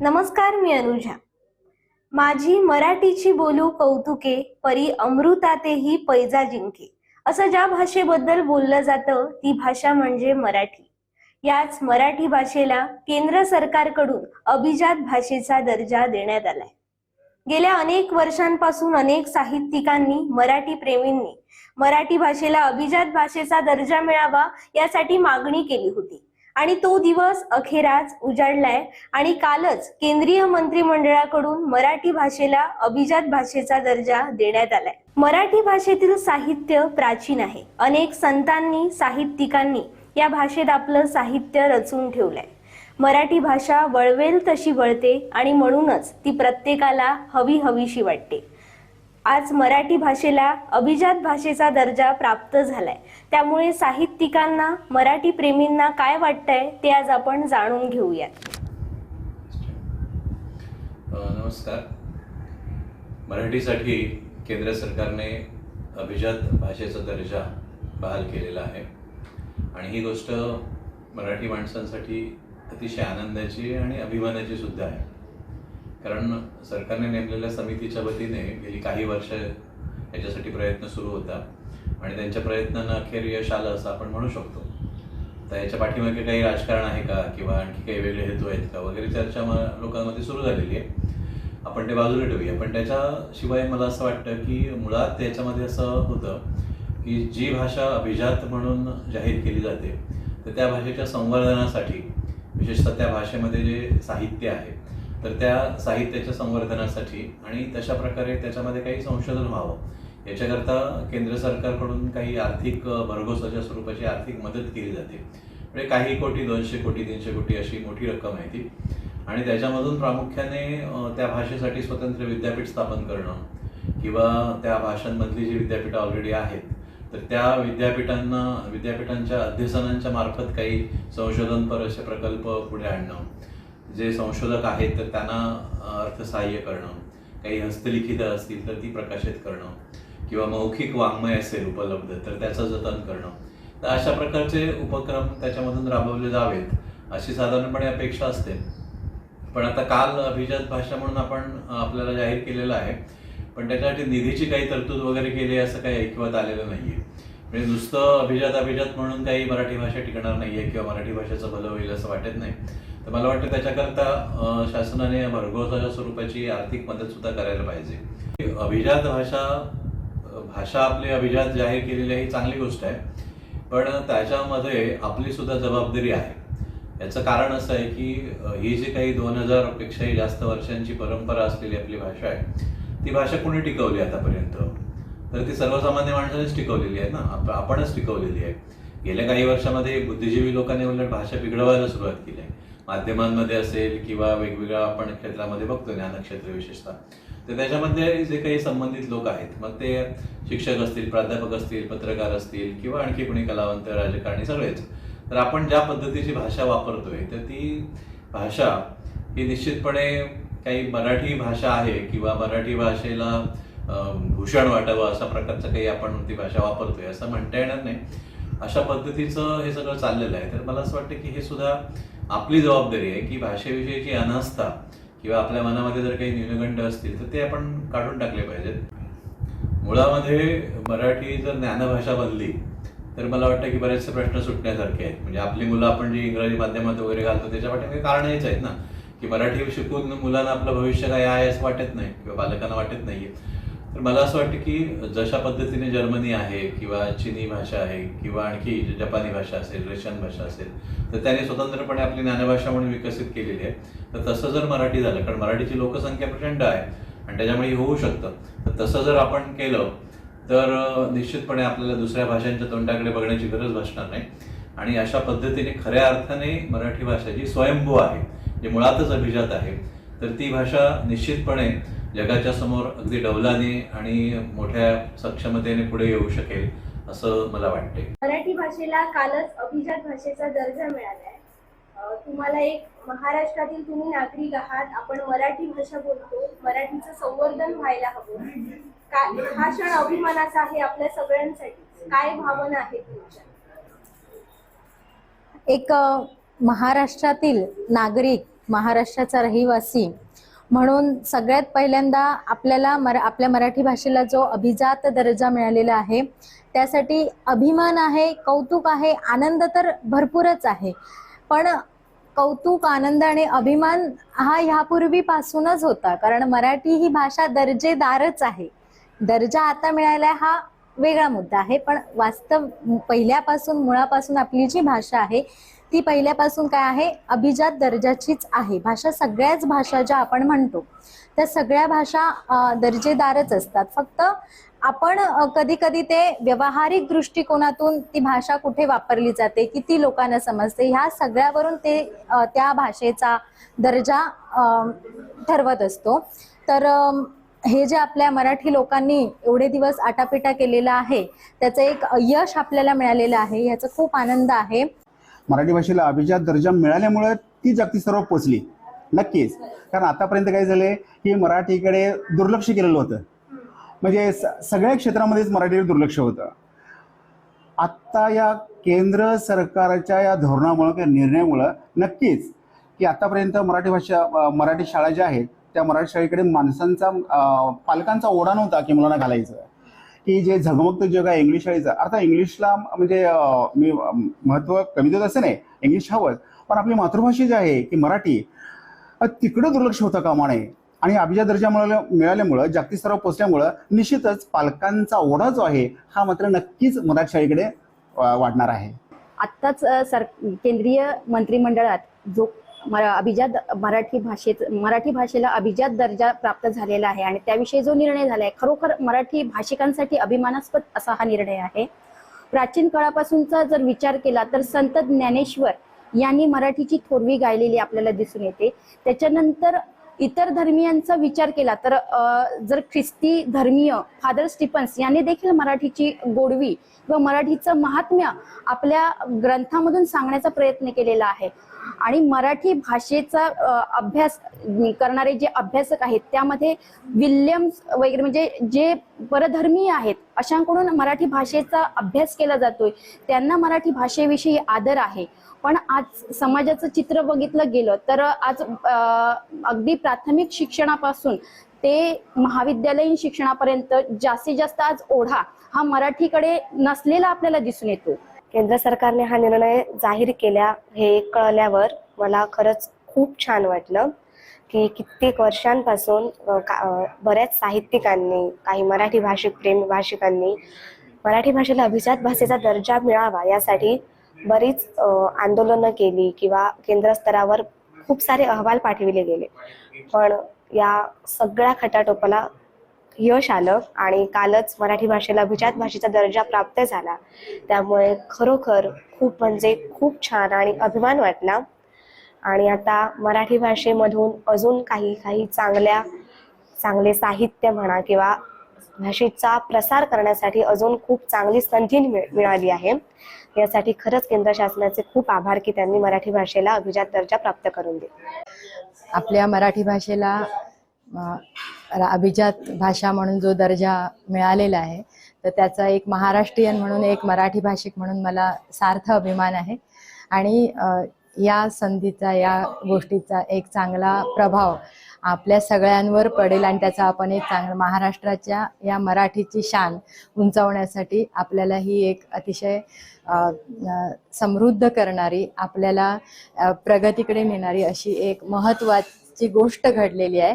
नमस्कार मी अनुजा. माझी मराठीची बोलू कौतुके परी अमृतातेही पैजा जिंके. असं ज्या भाषेबद्दल बोललं जातं ती भाषा म्हणजे मराठी. याच मराठी भाषेला केंद्र सरकारकडून अभिजात भाषेचा दर्जा देण्यात आलाय. गेल्या अनेक वर्षांपासून अनेक साहित्यिकांनी मराठी प्रेमींनी मराठी भाषेला अभिजात भाषेचा दर्जा मिळावा यासाठी मागणी केली होती. आणि तो दिवस अखेराच उजाडलाय. आणि कालच केंद्रीय मंत्रिमंडळाकडून मराठी भाषेला अभिजात भाषेचा दर्जा देण्यात आलाय. मराठी भाषेतील साहित्य प्राचीन आहे. अनेक संतांनी साहित्यिकांनी या भाषेत आपलं साहित्य रचून ठेवलंय. मराठी भाषा वळवेल तशी वळते आणि म्हणूनच ती प्रत्येकाला हवी हवीशी वाटते. आज मराठी भाषेला अभिजात भाषेचा दर्जा प्राप्त झालाय. त्यामुळे साहित्यिकांना मराठी प्रेमींना काय वाटतंय ते आज आपण जाणून घेऊयात. नमस्कार. मराठीसाठी केंद्र सरकारने अभिजात भाषेचा दर्जा बहाल केलेला आहे. आणि ही गोष्ट मराठी माणसांसाठी अतिशय आनंदाची आणि अभिमानाची सुद्धा आहे. कारण सरकारने नेमलेल्या समितीच्या वतीने गेली काही वर्ष याच्यासाठी प्रयत्न सुरू होता आणि त्यांच्या प्रयत्नांना अखेर यश आलं असं आपण म्हणू शकतो. तर याच्या पाठीमागे काही राजकारण आहे का? किंवा आणखी काही वेगळे हेतू आहेत का? वगैरे चर्चा म- लोकांमध्ये सुरू झालेली आहे. आपण ते बाजूला ठेवूया. पण त्याच्याशिवाय मला असं वाटतं की मुळात त्याच्यामध्ये असं होतं की जी भाषा अभिजात म्हणून जाहीर केली जाते तर त्या भाषेच्या संवर्धनासाठी विशेषतः त्या भाषेमध्ये जे साहित्य आहे तर त्या साहित्याच्या संवर्धनासाठी आणि तशा प्रकारे त्याच्यामध्ये काही संशोधन व्हावं. याच्याकरता केंद्र सरकारकडून काही आर्थिक भरघोसाच्या स्वरूपाची आर्थिक मदत केली जाते. म्हणजे काही कोटी दोनशे कोटी तीनशे कोटी अशी मोठी रक्कम आहे ती. आणि त्याच्यामधून प्रामुख्याने त्या भाषेसाठी स्वतंत्र विद्यापीठ स्थापन करणं किंवा त्या भाषांमधली जी विद्यापीठं ऑलरेडी आहेत तर त्या विद्यापीठांना विद्यापीठांच्या अध्यसनांच्या मार्फत काही संशोधनपर असे प्रकल्प पुढे आणणं. जे संशोधक आहेत तर त्यांना अर्थसहाय्य करणं काही हस्तलिखित असतील तर ती प्रकाशित करणं किंवा मौखिक वाङ्मय असेल उपलब्ध तर त्याचं जतन करणं. तर अशा प्रकारचे उपक्रम त्याच्यामधून राबवले जावेत अशी साधारणपणे अपेक्षा असते. पण आता काल अभिजात भाषा म्हणून आपण आपल्याला जाहीर केलेलं आहे पण त्याच्यासाठी निधीची काही तरतूद वगैरे केली असं काही ऐकवत आलेलं नाहीये. म्हणजे नुसतं अभिजात अभिजात म्हणून काही मराठी भाषा टिकणार नाहीये किंवा मराठी भाषेचं भलं होईल असं वाटत नाही. तर मला वाटतं त्याच्याकरता शासनाने भरघोसाच्या स्वरूपाची आर्थिक मदत सुद्धा करायला पाहिजे. अभिजात भाषा भाषा आपली अभिजात जाहीर केलेली आहे ही चांगली गोष्ट आहे. पण त्याच्यामध्ये आपली सुद्धा जबाबदारी आहे. याचं कारण असं आहे की ही जी काही दोन हजारपेक्षाही जास्त वर्षांची परंपरा असलेली आपली भाषा आहे ती भाषा कोणी टिकवली आतापर्यंत? तर ती सर्वसामान्य माणसानेच टिकवलेली आहे ना? आप- आपणच टिकवलेली आहे. गेल्या काही वर्षामध्ये बुद्धिजीवी लोकांनी उलट भाषा बिघडवायला सुरुवात केली आहे. माध्यमांमध्ये असेल किंवा वेगवेगळ्या आपण क्षेत्रामध्ये बघतो ज्ञानक्षेत्र विशेषतः. तर त्याच्यामध्ये जे काही संबंधित लोक आहेत मग ते शिक्षक असतील प्राध्यापक असतील पत्रकार असतील किंवा आणखी कोणी कलावंत राजकारणी सगळेच. तर आपण ज्या पद्धतीची भाषा वापरतोय तर ती भाषा ही निश्चितपणे काही मराठी भाषा आहे किंवा मराठी भाषेला भूषण वाटावं अशा प्रकारचं काही आपण ती भाषा वापरतोय असं म्हणता येणार नाही. अशा पद्धतीचं हे सगळं चाललेलं आहे. तर मला असं वाटतं की हे सुद्धा आपली जबाबदारी आहे की भाषेविषयीची अनास्था किंवा आपल्या मनामध्ये जर काही न्यूनगंड असतील तर ते आपण काढून टाकले पाहिजेत. मुळामध्ये मराठी जर ज्ञानभाषा बनली तर मला वाटतं की बरेचसे प्रश्न सुटण्यासारखे आहेत. म्हणजे आपली मुलं आपण जी इंग्रजी माध्यमात वगैरे घालतो त्याच्या पाठी कारण हेच आहेत ना की मराठी शिकून मुलांना आपलं भविष्य काय आहे असं वाटत नाही किंवा पालकांना वाटत नाहीये. तर मला असं वाटतं की जशा पद्धतीने जर्मनी आहे किंवा चिनी भाषा आहे किंवा आणखी जपानी भाषा असेल रशियन भाषा असेल तर त्याने स्वतंत्रपणे आपली ज्ञानभाषा म्हणून विकसित केलेली आहे. तर तसं जर मराठी झालं कारण मराठीची लोकसंख्या प्रचंड आहे आणि त्याच्यामुळे होऊ शकतं तर तसं जर आपण केलं तर निश्चितपणे आपल्याला दुसऱ्या भाषांच्या तोंडाकडे बघण्याची गरज भासणार नाही. आणि अशा पद्धतीने खऱ्या अर्थाने मराठी भाषा जी स्वयंभू आहे जी मुळातच अभिजात आहे तर ती भाषा निश्चितपणे जगाच्या समोर अगदी डौलाने आणि मोठ्या सक्षमतेने पुढे येऊ शकेल असं मला वाटते मराठी भाषेला कालच अभिजात भाषेचा दर्जा मिळालाय. अं, तुम्हाला एक महाराष्ट्रातील तुम्ही नागरिक आहात आपण मराठी भाषा बोलतो मराठीचं संवर्धन व्हायला हवं. काय हा क्षण अभिमानाचा आहे आपल्या सगळ्यांसाठी. काय भावना आहेत तुमच्या? एक महाराष्ट्रातील नागरिक महाराष्ट्राचा रहिवासी म्हणून सगळ्यात पहिल्यांदा आपल्याला मरा आपल्या मराठी भाषेला जो अभिजात दर्जा मिळालेला आहे त्यासाठी अभिमान आहे कौतुक आहे आनंद तर भरपूरच आहे. पण कौतुक आनंद आणि अभिमान हा ह्यापूर्वीपासूनच होता कारण मराठी ही भाषा दर्जेदारच आहे. दर्जा आता मिळाला हा वेगळा मुद्दा आहे पण वास्तव पहिल्यापासून मुळापासून आपली जी भाषा आहे ती पहिल्यापासून काय आहे? अभिजात दर्जाचीच आहे. भाषा सगळ्याच भाषा ज्या आपण म्हणतो त्या सगळ्या भाषा दर्जेदारच असतात. फक्त आपण कधी कधी ते व्यावहारिक दृष्टिकोनातून ती भाषा कुठे वापरली जाते किती लोकांना समजते ह्या सगळ्यावरून ते त्या भाषेचा दर्जा ठरवत असतो. तर हे जे आपल्या मराठी लोकांनी एवढे दिवस आटापिटा केलेला आहे त्याचं एक यश आपल्याला मिळालेलं आहे याचा खूप आनंद आहे. मराठी भाषेला अभिजात दर्जा मिळाल्यामुळे ती जागतिक सर्व पोचली. नक्कीच. कारण आतापर्यंत काय झालंय की मराठीकडे दुर्लक्ष केलेलं होतं. म्हणजे स- सगळ्या क्षेत्रामध्येच मराठीवर दुर्लक्ष होतं. आत्ता या केंद्र सरकारच्या या धोरणामुळं किंवा निर्णयामुळं नक्कीच की आतापर्यंत मराठी भाषा मराठी शाळा ज्या आहेत त्या मराठी शाळेकडे माणसांचा पालकांचा ओढा नव्हता की मुलांना घालायचं. की जे झगमगत जग आहे इंग्लिश शाळेचं अर्थात इंग्लिशला म्हणजे मी महत्त्व महत्त्व कमी देत असं नाही इंग्लिश हवंच. पण आपली मातृभाषा जी आहे की मराठी तिकडं दुर्लक्ष होतं कामा नये आणि अभिजात दर्जा मिळाल्या मिळाल्यामुळं जागतिक स्तरावर पोचल्यामुळं निश्चितच पालकांचा ओढा जो आहे हा मात्र नक्कीच मराठी शाळेकडे वाढणार आहे. आत्ताच सर केंद्रीय मंत्रिमंडळात जो अभिजात मराठी भाषेत मराठी भाषेला अभिजात दर्जा प्राप्त झालेला आहे आणि त्याविषयी जो निर्णय झाला आहे खरोखर मराठी भाषिकांसाठी अभिमानास्पद असा हा निर्णय आहे. प्राचीन काळापासूनचा जर विचार केला तर संत ज्ञानेश्वर यांनी मराठीची थोरवी गायलेली आपल्याला दिसून येते. त्याच्यानंतर इतर धर्मियांचा विचार केला तर जर ख्रिस्ती धर्मीय फादर स्टिफन्स यांनी देखील मराठीची गोडवी व मराठीचं महात्म्य आपल्या ग्रंथामधून सांगण्याचा प्रयत्न केलेला आहे. आणि मराठी भाषेचा अभ्यास करणारे जे अभ्यासक आहेत त्यामध्ये विल्यम्स वगैरे म्हणजे जे परधर्मीय आहेत अशांकडून मराठी भाषेचा अभ्यास केला जातोय. त्यांना मराठी भाषेविषयी आदर आहे. पण आज समाजाचं चित्र बघितलं गेलं तर आज अगदी प्राथमिक शिक्षणापासून ते महाविद्यालयीन शिक्षणापर्यंत जास्तीत जास्त आज ओढा हा मराठीकडे नसलेला आपल्याला दिसून येतो. केंद्र सरकारने हा निर्णय जाहीर केल्या हे कळल्यावर मला खरंच खूप छान वाटलं. की कित्येक वर्षांपासून का- बऱ्याच साहित्यिकांनी काही मराठी भाषिक प्रेम भाषिकांनी मराठी भाषेला अभिजात भाषेचा दर्जा मिळावा यासाठी बरीच आंदोलनं केली किंवा केंद्र स्तरावर खूप सारे अहवाल पाठविले गेले. पण या सगळ्या खटाटोपाला यश आलं आणि कालच मराठी भाषेला अभिजात भाषेचा दर्जा प्राप्त झाला. त्यामुळे खरोखर खूप म्हणजे खूप छान आणि अभिमान वाटला. आणि आता मराठी भाषेमधून अजून काही काही चांगल्या चांगले साहित्य म्हणा किंवा भाषेचा प्रसार करण्यासाठी अजून खूप चांगली संधी मिळाली आहे. यासाठी खरंच केंद्र शासनाचे खूप आभार की त्यांनी मराठी भाषेला अभिजात दर्जा प्राप्त करून दिला. आपल्या मराठी भाषेला अभिजात भाषा म्हणून जो दर्जा मिळालेला आहे तर त्याचा एक महाराष्ट्रीयन म्हणून एक मराठी भाषिक म्हणून मला सार्थ अभिमान आहे. आणि या संधीचा या गोष्टीचा एक चांगला प्रभाव आपल्या सगळ्यांवर पडेल आणि त्याचा आपण एक चांगला महाराष्ट्राच्या या मराठीची शान उंचावण्यासाठी आपल्याला ही एक अतिशय समृद्ध करणारी आपल्याला प्रगतीकडे नेणारी अशी एक महत्त्वाची गोष्ट घडलेली आहे.